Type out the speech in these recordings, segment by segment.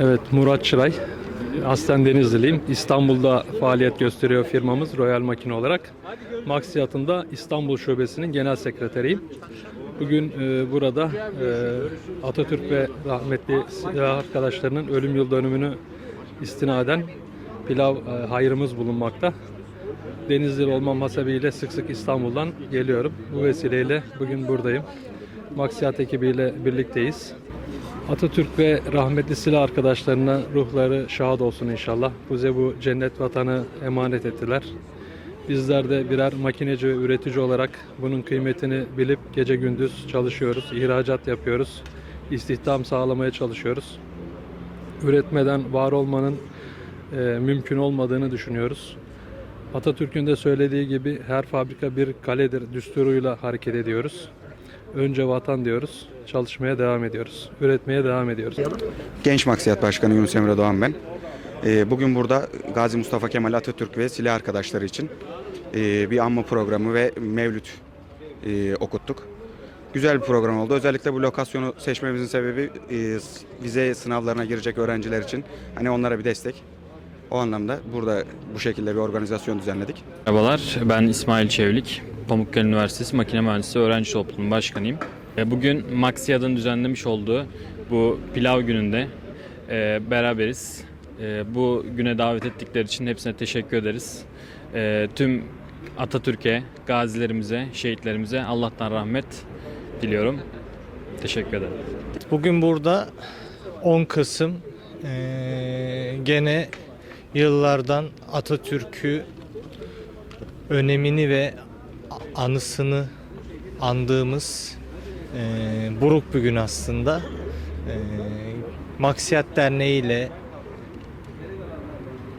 Evet Murat Çıray. Aslen Denizliliyim. İstanbul'da faaliyet gösteriyor firmamız Royal Makine olarak. Maksiyat'ın İstanbul Şubesi'nin genel sekreteriyim. Bugün e, burada e, Atatürk ve rahmetli silah arkadaşlarının ölüm yıl dönümünü istinaden pilav e, hayrımız bulunmakta. Denizli olmam hasebiyle sık sık İstanbul'dan geliyorum. Bu vesileyle bugün buradayım. Maksiyat ekibiyle birlikteyiz. Atatürk ve rahmetli silah arkadaşlarına ruhları şad olsun inşallah. Bize bu cennet vatanı emanet ettiler. Bizler de birer makineci ve üretici olarak bunun kıymetini bilip gece gündüz çalışıyoruz. ihracat yapıyoruz. istihdam sağlamaya çalışıyoruz. Üretmeden var olmanın e, mümkün olmadığını düşünüyoruz. Atatürk'ün de söylediği gibi her fabrika bir kaledir düsturuyla hareket ediyoruz. Önce vatan diyoruz, çalışmaya devam ediyoruz, üretmeye devam ediyoruz. Genç Maksiyat Başkanı Yunus Emre Doğan ben. Ee, Bugün burada Gazi Mustafa Kemal Atatürk ve silah arkadaşları için e, bir anma programı ve mevlüt e, okuttuk. Güzel bir program oldu. Özellikle bu lokasyonu seçmemizin sebebi vize sınavlarına girecek öğrenciler için. Hani onlara bir destek. O anlamda burada bu şekilde bir organizasyon düzenledik. Merhabalar, ben İsmail Çevlik. Pamukkale Üniversitesi Makine Mühendisliği Öğrenci Topluluğu Başkanıyım. E, Bugün Maksiyad'ın düzenlemiş olduğu bu pilav gününde e, beraberiz. E, Bu güne davet ettikleri için hepsine teşekkür ederiz. Tüm Atatürk'e, gazilerimize, şehitlerimize Allah'tan rahmet diliyorum. Teşekkür ederim. Bugün burada 10 Kasım gene yıllardan Atatürk'ü önemini ve anısını andığımız eee buruk bir gün aslında. Eee Maksiyat Derneği ile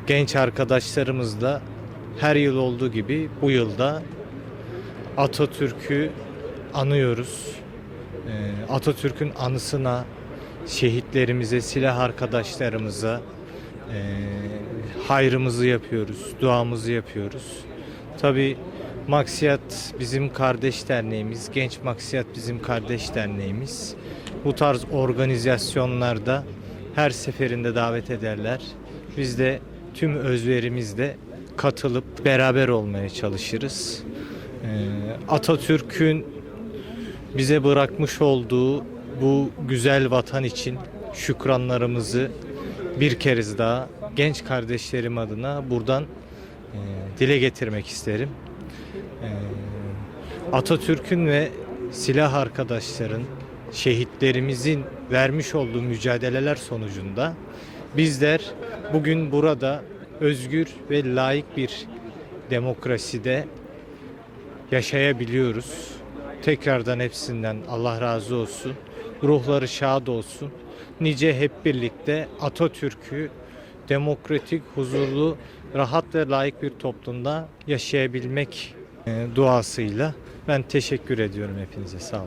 genç arkadaşlarımızla her yıl olduğu gibi bu yılda Atatürk'ü anıyoruz. Ee, Atatürk'ün anısına, şehitlerimize, silah arkadaşlarımıza e, hayrımızı yapıyoruz, duamızı yapıyoruz. Tabi Maksiyat bizim kardeş derneğimiz, Genç Maksiyat bizim kardeş derneğimiz. Bu tarz organizasyonlarda her seferinde davet ederler. Biz de tüm özverimizle katılıp beraber olmaya çalışırız. Ee, Atatürk'ün bize bırakmış olduğu bu güzel vatan için şükranlarımızı bir kez daha genç kardeşlerim adına buradan e, dile getirmek isterim. E, Atatürk'ün ve silah arkadaşların, şehitlerimizin vermiş olduğu mücadeleler sonucunda bizler bugün burada özgür ve layık bir demokraside yaşayabiliyoruz. Tekrardan hepsinden Allah razı olsun. Ruhları şad olsun. Nice hep birlikte Atatürk'ü demokratik, huzurlu, rahat ve layık bir toplumda yaşayabilmek e, duasıyla ben teşekkür ediyorum hepinize. Sağ olun.